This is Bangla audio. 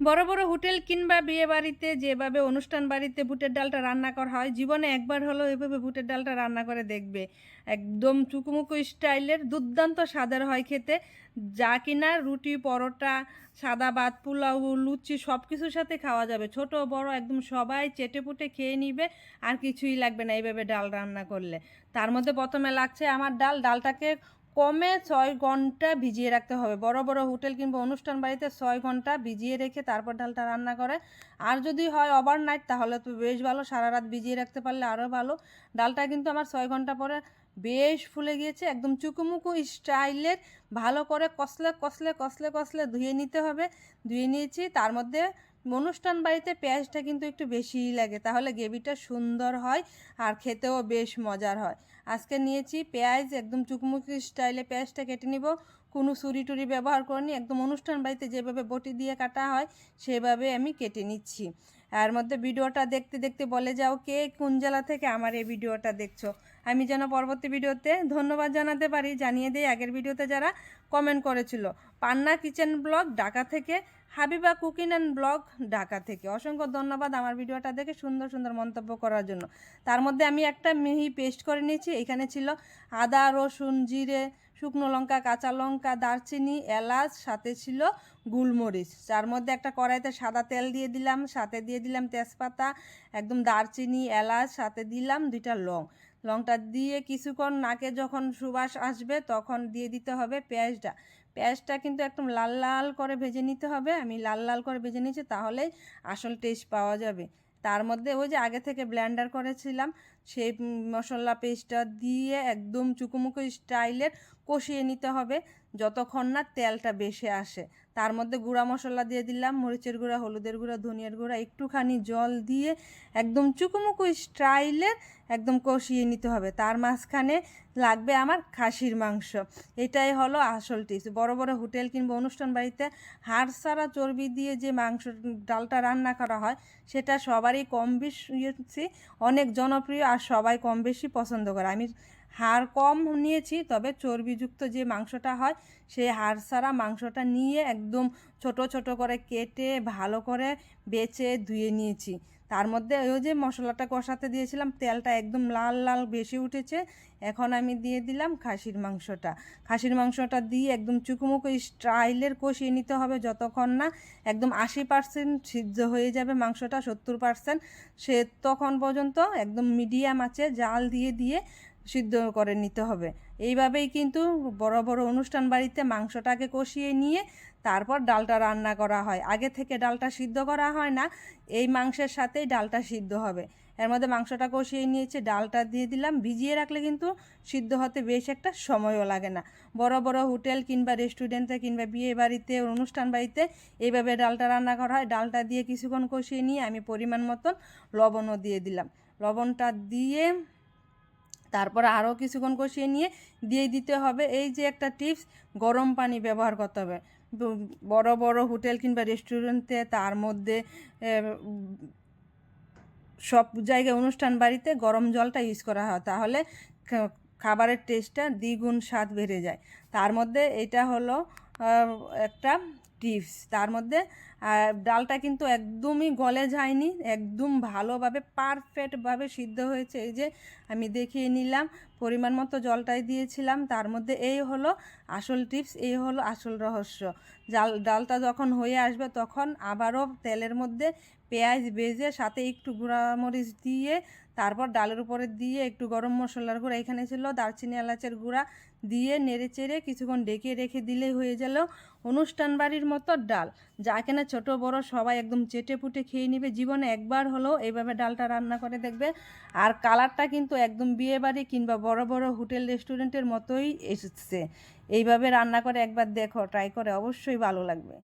বড় বড় হোটেল কিংবা বিয়ে বাড়িতে যেভাবে অনুষ্ঠান বাড়িতে বুটের ডালটা রান্না করা হয়, জীবনে একবার হলো এভাবে বুটের ডালটা রান্না করে দেখবে। একদম চুকুমুকু স্টাইলের দুর্দান্ত স্বাদের হয় খেতে। যা কিনা রুটি, পরোটা, সাদা ভাত, পোলাও, লুচি সব কিছুর সাথে খাওয়া যাবে। ছোট, বড়, একদম সবাই চেটে পুটে খেয়ে নিবে, আর কিছুই লাগবে না এইভাবে ডাল রান্না করলে। তার মধ্যে প্রথমে লাগছে আমার ডাল। ডালটাকে কমে ছয় ঘণ্টা ভিজিয়ে রাখতে হবে। বড় বড় হোটেল কিংবা অনুষ্ঠান বাড়িতে ছয় ঘণ্টা ভিজিয়ে রেখে তারপর ডালটা রান্না করে। আর যদি হয় ওভারনাইট তাহলে তো বেশ ভালো সারা রাত ভিজিয়ে রাখতে পারলে আরও ভালো। ডালটা কিন্তু আমার ছয় ঘণ্টা পরে বেশ ফুলে গিয়েছে, একদম চুকুমুকু স্টাইলের। ভালো করে কষলে কষলে কষলে কষলে ধুয়ে নিতে হবে। ধুয়ে নিয়েছি, তার মধ্যে অনুষ্ঠান বাড়িতে পেঁয়াজটা কিন্তু একটু বেশিই লাগে। তাহলে গ্রেভিটা সুন্দর হয় আর খেতেও বেশ মজার হয়। আজকে নিয়েছি পেঁয়াজ, একদম চুকমুকি স্টাইলে পেঁয়াজটা কেটে নিব। কোনো ছুরি টুরি ব্যবহার করিনি, একদম অনুষ্ঠান বাড়িতে যেভাবে বটি দিয়ে কাটা হয়, সেভাবে আমি কেটে নিচ্ছি। এর মধ্যে ভিডিওটা দেখতে দেখতে বলে যাও কে কোন জেলা থেকে আমার এই ভিডিওটা দেখছ। আমি যেন পরবর্তী ভিডিওতে ধন্যবাদ জানাতে পারি, জানিয়ে দিই আগের ভিডিওতে যারা কমেন্ট করেছিল। পান্না কিচেন ব্লগ ঢাকা থেকে Habiba cooking and blog Dhaka থেকে। অসংখ্য ধন্যবাদ আমার ভিডিওটা দেখে সুন্দর সুন্দর মন্তব্য করার জন্য। তার মধ্যে আমি একটা মিহি পেস্ট করে নিয়েছি। এখানে ছিল আদা, রসুন, জিরে, শুকনো লঙ্কা, কাঁচা লঙ্কা, দারচিনি, এলাচ, সাথে ছিল গুলমরিচ। তার মধ্যে একটা কড়াইতে সাদা তেল দিয়ে দিলাম, সাথে দিয়ে দিলাম তেজপাতা, একদম দারচিনি, এলাচ, সাথে দিলাম দুইটা লং। লংটা দিয়ে কিছুক্ষণ নাকে যখন সুবাস আসবে, তখন দিয়ে দিতে হবে পেঁয়াজটা। পেঁয়াজটা কিন্তু একদম লাল লাল করে ভেজে নিতে হবে। আমি লাল লাল করে ভেজে নিয়েছি, তাহলেই আসল টেস্ট পাওয়া যাবে। তার মধ্যে ওই যে আগে থেকে ব্ল্যান্ডার করেছিলাম, সেই মশলা পেস্টটা দিয়ে একদম চুকুমুকু স্টাইলের কষিয়ে নিতে হবে, যতক্ষণ না তেলটা বেশি আসে। তার মধ্যে গুঁড়া মশলা দিয়ে দিলাম, মরিচের গুঁড়া, হলুদের গুঁড়া, ধনিয়ার গুঁড়া, একটুখানি জল দিয়ে একদম চুকুমুকু স্টাইলের একদম কষিয়ে নিতে হবে। তার মাঝখানে লাগবে আমার খাসির মাংস। এটাই হলো আসল টিপস বড় বড় হোটেল কিংবা অনুষ্ঠান বাড়িতে হাড় সারা চর্বি দিয়ে যে মাংস, ডালটা রান্না করা হয়, সেটা সবারই কম বেশি, অনেক জনপ্রিয় আর সবাই কম বেশি পছন্দ করে। আমি হাড় কম নিয়েছি, তবে চর্বিযুক্ত যে মাংসটা হয়, সেই হাড় ছাড়া মাংসটা নিয়ে একদম ছোট ছোট করে কেটে ভালো করে বেছে ধুয়ে নিয়েছি। তার মধ্যে ওই যে মশলাটা কষাতে দিয়েছিলাম, তেলটা একদম লাল লাল বেশি উঠেছে। এখন আমি দিয়ে দিলাম খাসির মাংসটা। খাসির মাংসটা দিয়ে একদম চুকুমুকু স্টাইলের কষিয়ে নিতে হবে যতক্ষণ না একদম আশি পার্সেন্ট সিদ্ধ হয়ে যাবে মাংসটা, সত্তর পার্সেন্ট সে তখন পর্যন্ত একদম মিডিয়াম আছে, জাল দিয়ে দিয়ে সিদ্ধ করে নিতে হবে। এইভাবেই কিন্তু বড় বড় অনুষ্ঠান বাড়িতে মাংসটাকে কষিয়ে নিয়ে তারপর ডালটা রান্না করা হয়। আগে থেকে ডালটা সিদ্ধ করা হয় না, এই মাংসের সাথেই ডালটা সিদ্ধ হবে। এর মধ্যে মাংসটা কষিয়ে নিয়েছে, ডালটা দিয়ে দিলাম। ভিজিয়ে রাখলে কিন্তু সিদ্ধ হতে বেশ একটা সময়ও লাগে না। বড় বড় হোটেল কিংবা রেস্টুরেন্টে কিংবা বিয়ে বাড়িতে, অনুষ্ঠান বাড়িতে এইভাবে ডালটা রান্না করা হয়। ডালটা দিয়ে কিছুক্ষণ কষিয়ে নিয়ে আমি পরিমাণ মতন লবণও দিয়ে দিলাম। লবণটা দিয়ে তারপর আরও কিছুক্ষণ কষিয়ে নিয়ে দিয়ে দিতে হবে। এই যে একটা টিপস, গরম পানি ব্যবহার করতে হবে। বড় বড় হোটেল কিংবা রেস্টুরেন্টে তার মধ্যে সব জায়গায় অনুষ্ঠান বাড়িতে গরম জলটা ইউজ করা হয়। তাহলে খাবারের টেস্টটা দ্বিগুণ স্বাদ বেড়ে যায়। তার মধ্যে এটা হলো একটা টিপস। তার মধ্যে ডালটা কিন্তু একদমই গলে যায়নি, একদম ভালোভাবে পারফেক্টভাবে সিদ্ধ হয়েছে। এই যে আমি দেখিয়ে নিলাম, পরিমাণ মতো জলটাই দিয়েছিলাম। তার মধ্যে এই হলো আসল টিপস এই হলো আসল রহস্য। জাল, ডালটা যখন হয়ে আসবে তখন আবারও তেলের মধ্যে পেঁয়াজ বেজে সাথে একটু গুঁড়ামরিচ দিয়ে, তারপর ডালের উপরে দিয়ে একটু গরম মশলার গুঁড়া, এখানে ছিল দারচিনি, এলাচের গুঁড়া দিয়ে নেড়ে চেড়ে কিছুক্ষণ ডেকে রেখে দিলেই হয়ে গেল অনুষ্ঠান বাড়ির মতো ডাল। যা কেনা ছোটো, বড় সবাই একদম চেটে পুটে খেয়ে নেবে। জীবনে একবার হলো এইভাবে ডালটা রান্না করে দেখবে। আর কালারটা কিন্তু একদম বিয়ে বাড়ি কিংবা বড় বড় হোটেল, রেস্টুরেন্টের মতোই এসেছে। এইভাবে রান্না করে একবার দেখো ট্রাই করে অবশ্যই ভালো লাগবে।